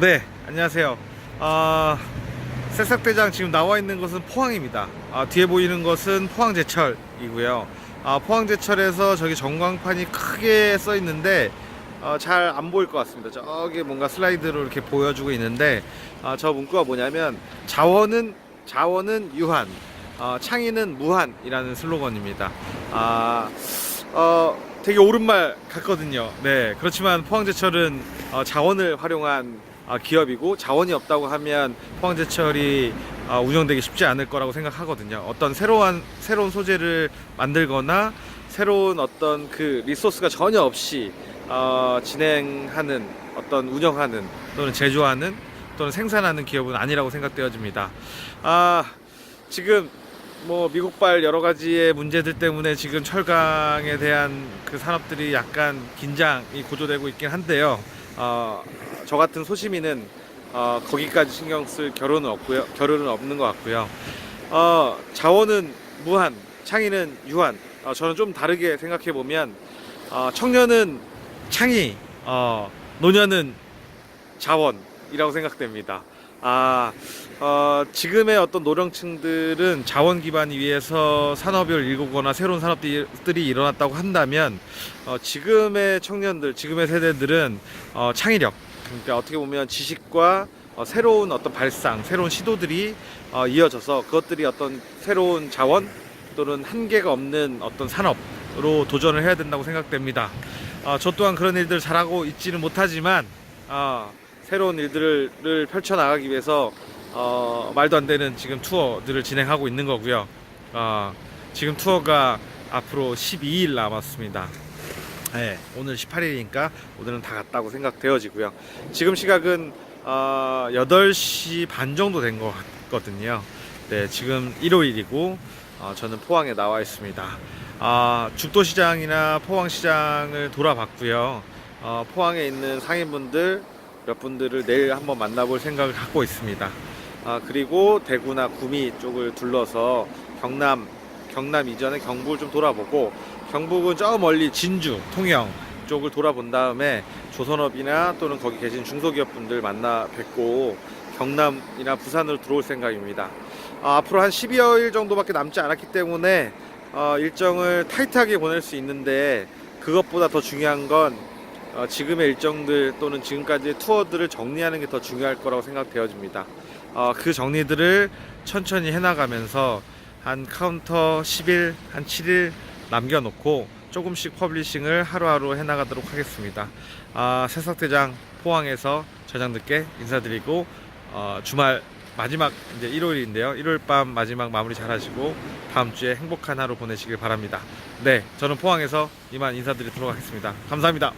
네, 안녕하세요. 아, 새싹대장 지금 나와 있는 것은 포항입니다. 아, 뒤에 보이는 것은 포항제철이고요. 아, 포항제철에서 저기 전광판이 크게 써 있는데 어, 잘 안 보일 것 같습니다. 저기 뭔가 슬라이드로 이렇게 보여주고 있는데 아, 저 문구가 뭐냐면 자원은 자원은 유한, 어, 창의는 무한이라는 슬로건입니다. 아, 어, 되게 옳은 말 같거든요. 네, 그렇지만 포항제철은 어, 자원을 활용한 어, 기업이고 자원이 없다고 하면 포항제철이 어, 운영되기 쉽지 않을 거라고 생각하거든요. 어떤 새로운 새로운 소재를 만들거나 새로운 어떤 그 리소스가 전혀 없이 어, 진행하는 어떤 운영하는 또는 제조하는 또는 생산하는 기업은 아니라고 생각되어집니다. 아 지금 뭐 미국발 여러 가지의 문제들 때문에 지금 철강에 대한 그 산업들이 약간 긴장이 고조되고 있긴 한데요. 어, 저 같은 소시민은 어, 거기까지 신경 쓸 결혼은 없고요. 결혼은 없는 것 같고요. 어, 자원은 무한, 창의는 유한. 어, 저는 좀 다르게 생각해 보면 어, 청년은 창의, 어, 노년은 자원이라고 생각됩니다. 아, 어, 지금의 어떤 노령층들은 자원 기반 위에서 산업을 일구거나 새로운 산업들이 일어났다고 한다면 어, 지금의 청년들, 지금의 세대들은 어, 창의력, 그러니까 어떻게 보면 지식과 어, 새로운 어떤 발상, 새로운 시도들이 어, 이어져서 그것들이 어떤 새로운 자원 또는 한계가 없는 어떤 산업으로 도전을 해야 된다고 생각됩니다. 어, 저 또한 그런 일들을 잘하고 있지는 못하지만 어, 새로운 일들을 펼쳐 나가기 위해서 어, 말도 안 되는 지금 투어들을 진행하고 있는 거고요. 어, 지금 투어가 앞으로 12일 남았습니다. 네, 오늘 18일이니까 오늘은 다 갔다고 생각되어지고요. 지금 시각은 어, 8시 반 정도 된 것 같거든요. 네, 지금 일요일이고 어, 저는 포항에 나와 있습니다. 아, 죽도시장이나 포항시장을 돌아봤고요. 어, 포항에 있는 상인분들 몇 분들을 내일 한번 만나볼 생각을 갖고 있습니다. 아, 그리고 대구나 구미 쪽을 둘러서 경남, 경남 이전에 경북을 좀 돌아보고 경북은 저 멀리 진주, 통영 쪽을 돌아본 다음에 조선업이나 또는 거기 계신 중소기업 분들 만나 뵙고 경남이나 부산으로 들어올 생각입니다. 아, 앞으로 한 12여일 정도밖에 남지 않았기 때문에 어, 일정을 타이트하게 보낼 수 있는데 그것보다 더 중요한 건 어, 지금의 일정들 또는 지금까지의 투어들을 정리하는 게 더 중요할 거라고 생각되어집니다. 어, 그 정리들을 천천히 해나가면서 한 카운터 10일, 한 7일 남겨놓고 조금씩 퍼블리싱을 하루하루 해나가도록 하겠습니다. 아, 새싹대장 포항에서 저장들께 인사드리고 어, 주말 마지막 이제 일요일인데요. 일요일 밤 마지막 마무리 잘 하시고 다음 주에 행복한 하루 보내시길 바랍니다. 네, 저는 포항에서 이만 인사드리도록 하겠습니다. 감사합니다.